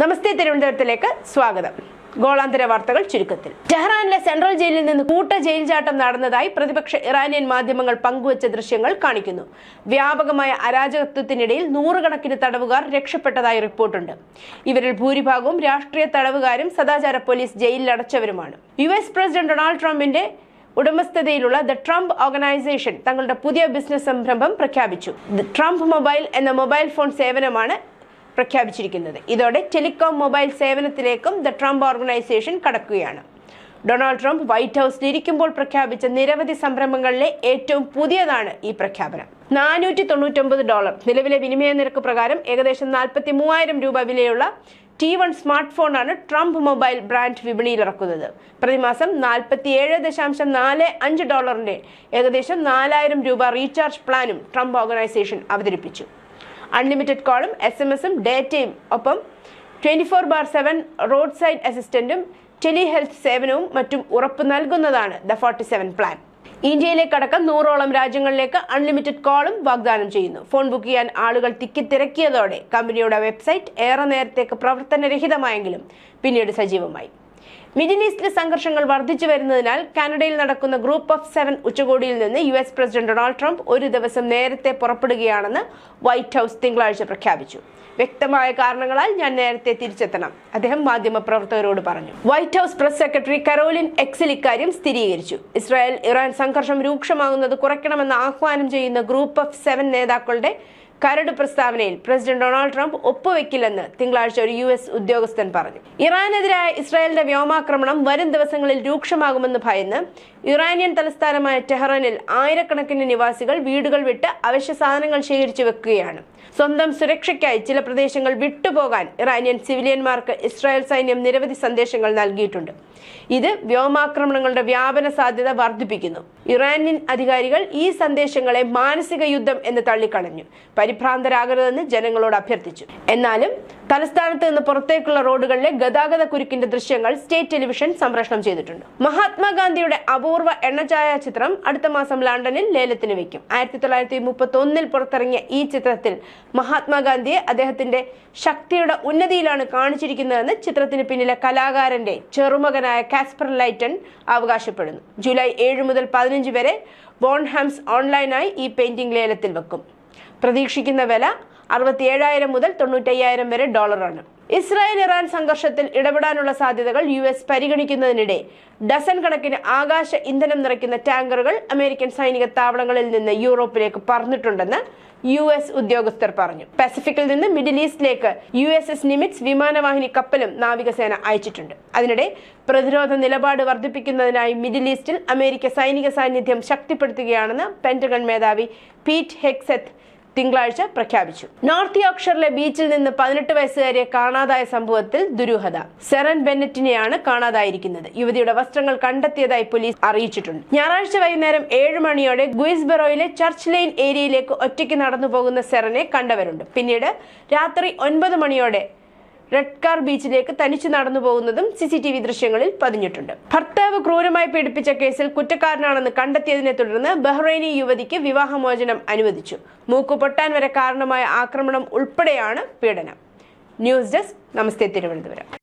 നമസ്തേ തിരുവനന്തപുരത്തിലേക്ക് സ്വാഗതം. ഗോളാന്തര വാർത്തകൾ ചുരുക്കത്തിൽ. ടെഹ്റാനിലെ സെൻട്രൽ ജയിലിൽ നിന്ന് കൂട്ട ജയിൽ ചാട്ടം നടന്നതായി പ്രതിപക്ഷ ഇറാനിയൻ മാധ്യമങ്ങൾ പങ്കുവച്ച ദൃശ്യങ്ങൾ കാണിക്കുന്നു. വ്യാപകമായ അരാജകത്വത്തിനിടയിൽ നൂറുകണക്കിന് തടവുകാർ രക്ഷപ്പെട്ടതായി റിപ്പോർട്ടുണ്ട്. ഇവരിൽ ഭൂരിഭാഗവും രാഷ്ട്രീയ തടവുകാരും സദാചാര പോലീസ് ജയിലിൽ അടച്ചവരുമാണ് യു എസ് പ്രസിഡന്റ് ഡൊണാൾഡ് ട്രംപിന്റെ ഉടമസ്ഥതയിലുള്ള ദ ട്രംപ് ഓർഗനൈസേഷൻ തങ്ങളുടെ പുതിയ ബിസിനസ് സംരംഭം പ്രഖ്യാപിച്ചു. ട്രംപ് മൊബൈൽ എന്ന മൊബൈൽ ഫോൺ സേവനമാണ് പ്രഖ്യാപിച്ചിരിക്കുന്നത്. ഇതോടെ ടെലികോം മൊബൈൽ സേവനത്തിലേക്കും ദ ട്രംപ് ഓർഗനൈസേഷൻ കടക്കുകയാണ്. ഡൊണാൾഡ് ട്രംപ് വൈറ്റ് ഹൗസിൽ ഇരിക്കുമ്പോൾ പ്രഖ്യാപിച്ച നിരവധി സംരംഭങ്ങളിലെ ഏറ്റവും പുതിയതാണ് ഈ പ്രഖ്യാപനം. നാനൂറ്റി തൊണ്ണൂറ്റൊമ്പത് ഡോളർ. നിലവിലെ വിനിമയ നിരക്ക് പ്രകാരം ഏകദേശം നാൽപ്പത്തി മൂവായിരം രൂപ വിലയുള്ള ടി വൺ സ്മാർട്ട് ഫോണാണ് ട്രംപ് മൊബൈൽ ബ്രാൻഡ് വിപണിയിൽ ഇറക്കുന്നത് പ്രതിമാസം നാൽപ്പത്തിയേഴ് ദശാംശം നാല് അഞ്ച് ഡോളറിന്റെ ഏകദേശം നാലായിരം രൂപ റീചാർജ് പ്ലാനും ട്രംപ് ഓർഗനൈസേഷൻ അവതരിപ്പിച്ചു. അൺലിമിറ്റഡ് കോളും എസ് എം എസും ഡേറ്റയും ഒപ്പം twenty four bar seven roadside അസിസ്റ്റന്റും telehealth സേവനവും മറ്റും ഉറപ്പ് നൽകുന്നതാണ് ദ ഫോർട്ടി സെവൻ പ്ലാൻ. ഇന്ത്യയിലേക്കടക്കം നൂറോളം രാജ്യങ്ങളിലേക്ക് അൺലിമിറ്റഡ് കോളും വാഗ്ദാനം ചെയ്യുന്നു. ഫോൺ ബുക്ക് ചെയ്യാൻ ആളുകൾ തിക്കി തിരക്കിയതോടെ കമ്പനിയുടെ വെബ്സൈറ്റ് ഏറെ നേരത്തേക്ക് പ്രവർത്തനരഹിതമായെങ്കിലും പിന്നീട് സജീവമായി. മിഡിൽ ഈസ്റ്റിലെ സംഘർഷങ്ങൾ വർദ്ധിച്ചു വരുന്നതിനാൽ കാനഡയിൽ നടക്കുന്ന ഗ്രൂപ്പ് ഓഫ് സെവൻ ഉച്ചകോടിയിൽ നിന്ന് U S president Donald Trump ഒരു ദിവസം നേരത്തെ പുറപ്പെടുകയാണെന്ന് വൈറ്റ് ഹൌസ് തിങ്കളാഴ്ച പ്രഖ്യാപിച്ചു. വ്യക്തമായ കാരണങ്ങളാൽ ഞാൻ നേരത്തെ തിരിച്ചെത്തണം അദ്ദേഹം മാധ്യമപ്രവർത്തകരോട് പറഞ്ഞു. White House press secretary Karoline എക്സിൽ ഇക്കാര്യം സ്ഥിരീകരിച്ചു. ഇസ്രായേൽ ഇറാൻ സംഘർഷം രൂക്ഷമാകുന്നത് കുറയ്ക്കണമെന്ന് ആഹ്വാനം ചെയ്യുന്ന ഗ്രൂപ്പ് ഓഫ് സെവൻ നേതാക്കളുടെ കരട് പ്രസ്താവനയിൽ പ്രസിഡന്റ് ഡൊണാൾഡ് ട്രംപ് ഒപ്പുവെക്കില്ലെന്ന് തിങ്കളാഴ്ച ഒരു യു എസ് ഉദ്യോഗസ്ഥൻ പറഞ്ഞു. ഇറാനെതിരായ ഇസ്രായേലിന്റെ വ്യോമാക്രമണം വരും ദിവസങ്ങളിൽ രൂക്ഷമാകുമെന്ന് ഭയന്ന് ഇറാനിയൻ തലസ്ഥാനമായ ടെഹ്റാനിൽ ആയിരക്കണക്കിന് നിവാസികൾ വീടുകൾ വിട്ട് അവശ്യ സാധനങ്ങൾ ശേഖരിച്ചു വെക്കുകയാണ്. സ്വന്തം സുരക്ഷയ്ക്കായി ചില പ്രദേശങ്ങൾ വിട്ടുപോകാൻ ഇറാനിയൻ സിവിലിയന്മാർക്ക് ഇസ്രായേൽ സൈന്യം നിരവധി സന്ദേശങ്ങൾ നൽകിയിട്ടുണ്ട്. ഇത് വ്യോമാക്രമണങ്ങളുടെ വ്യാപന സാധ്യത വർദ്ധിപ്പിക്കുന്നു. ഇറാനിയൻ അധികാരികൾ ഈ സന്ദേശങ്ങളെ മാനസിക യുദ്ധം എന്ന് തള്ളിക്കളഞ്ഞു. പരിഭ്രാന്തരാകരുതെന്ന് ജനങ്ങളോട് അഭ്യർത്ഥിച്ചു. എന്നാലും തലസ്ഥാനത്ത് നിന്ന് പുറത്തേക്കുള്ള റോഡുകളിലെ ഗതാഗത കുരുക്കിന്റെ ദൃശ്യങ്ങൾ സ്റ്റേറ്റ് ടെലിവിഷൻ സംപ്രേഷണം ചെയ്തിട്ടുണ്ട്. മഹാത്മാഗാന്ധിയുടെ അപൂർവ എണ്ണചായ ചിത്രം അടുത്ത മാസം ലണ്ടനിൽ ലേലത്തിന് വെക്കും. ആയിരത്തി തൊള്ളായിരത്തി മുപ്പത്തി ഒന്നിൽ പുറത്തിറങ്ങിയ ഈ ചിത്രത്തിൽ മഹാത്മാഗാന്ധിയെ അദ്ദേഹത്തിന്റെ ശക്തിയുടെ ഉന്നതിയിലാണ് കാണിച്ചിരിക്കുന്നതെന്ന് ചിത്രത്തിന് പിന്നിലെ കലാകാരന്റെ ചെറുമകനായ കാസ്പർ ലൈറ്റൺ അവകാശപ്പെടുന്നു. ജൂലൈ ഏഴ് മുതൽ പതിനഞ്ച് വരെ ബോൺഹാംസ് ഓൺലൈനായി ഈ പെയിന്റിംഗ് ലേലത്തിൽ വെക്കും. പ്രതീക്ഷിക്കുന്ന വില അറുപത്തിയേഴായിരം മുതൽ തൊണ്ണൂറ്റയ്യായിരം വരെ ഡോളറാണ്. ഇസ്രായേൽ ഇറാൻ സംഘർഷത്തിൽ ഇടപെടാനുള്ള സാധ്യതകൾ യു എസ് പരിഗണിക്കുന്നതിനിടെ. ഡസൻ കണക്കിന് ആകാശ ഇന്ധനം നിറയ്ക്കുന്ന ടാങ്കറുകൾ അമേരിക്കൻ സൈനിക താവളങ്ങളിൽ നിന്ന് യൂറോപ്പിലേക്ക് പറന്നിട്ടുണ്ടെന്ന് യു എസ് ഉദ്യോഗസ്ഥർ പറഞ്ഞു. പസഫിക്കിൽ നിന്ന് മിഡിൽ ഈസ്റ്റിലേക്ക് യു എസ് എസ് നിമിറ്റ്സ് വിമാനവാഹിനി കപ്പലും നാവികസേന അയച്ചിട്ടുണ്ട്. അതിനിടെ പ്രതിരോധ നിലപാട് വർദ്ധിപ്പിക്കുന്നതിനായി മിഡിൽ ഈസ്റ്റിൽ അമേരിക്ക സൈനിക സാന്നിധ്യം ശക്തിപ്പെടുത്തുകയാണെന്ന് പെന്റഗൺ മേധാവി പീറ്റ് ഹെക്സെത്ത് തിങ്കളാഴ്ച പ്രഖ്യാപിച്ചു. നോർത്ത് യോർക്ഷറിലെ ബീച്ചിൽ നിന്ന് പതിനെട്ട് വയസ്സുകാരിയെ കാണാതായ സംഭവത്തിൽ ദുരൂഹത. സെറൻ ബെന്നറ്റിനെയാണ് കാണാതായിരിക്കുന്നത്. യുവതിയുടെ വസ്ത്രങ്ങൾ കണ്ടെത്തിയതായി പോലീസ് അറിയിച്ചിട്ടുണ്ട്. ഞായറാഴ്ച വൈകുന്നേരം ഏഴ് മണിയോടെ ഗുയിസ്ബെറോയിലെ ചർച്ച് ലൈൻ ഏരിയയിലേക്ക് ഒറ്റയ്ക്ക് നടന്നു പോകുന്ന സെറനെ കണ്ടവരുണ്ട്. പിന്നീട് രാത്രി ഒൻപത് മണിയോടെ റെഡ് കാർ ബീച്ചിലേക്ക് തനിച്ചു നടന്നു പോകുന്നതും സി സി ടി വി ദൃശ്യങ്ങളിൽ പതിഞ്ഞിട്ടുണ്ട്. ഭർത്താവ് ക്രൂരമായി പീഡിപ്പിച്ച കേസിൽ കുറ്റക്കാരനാണെന്ന് കണ്ടെത്തിയതിനെ തുടർന്ന് ബഹ്റൈനി യുവതിക്ക് വിവാഹമോചനം അനുവദിച്ചു. മൂക്കു പൊട്ടാൻ വരെ കാരണമായ ആക്രമണം ഉൾപ്പെടെയാണ് പീഡനം. News desk. നമസ്തേ തിരുവനന്തപുരം.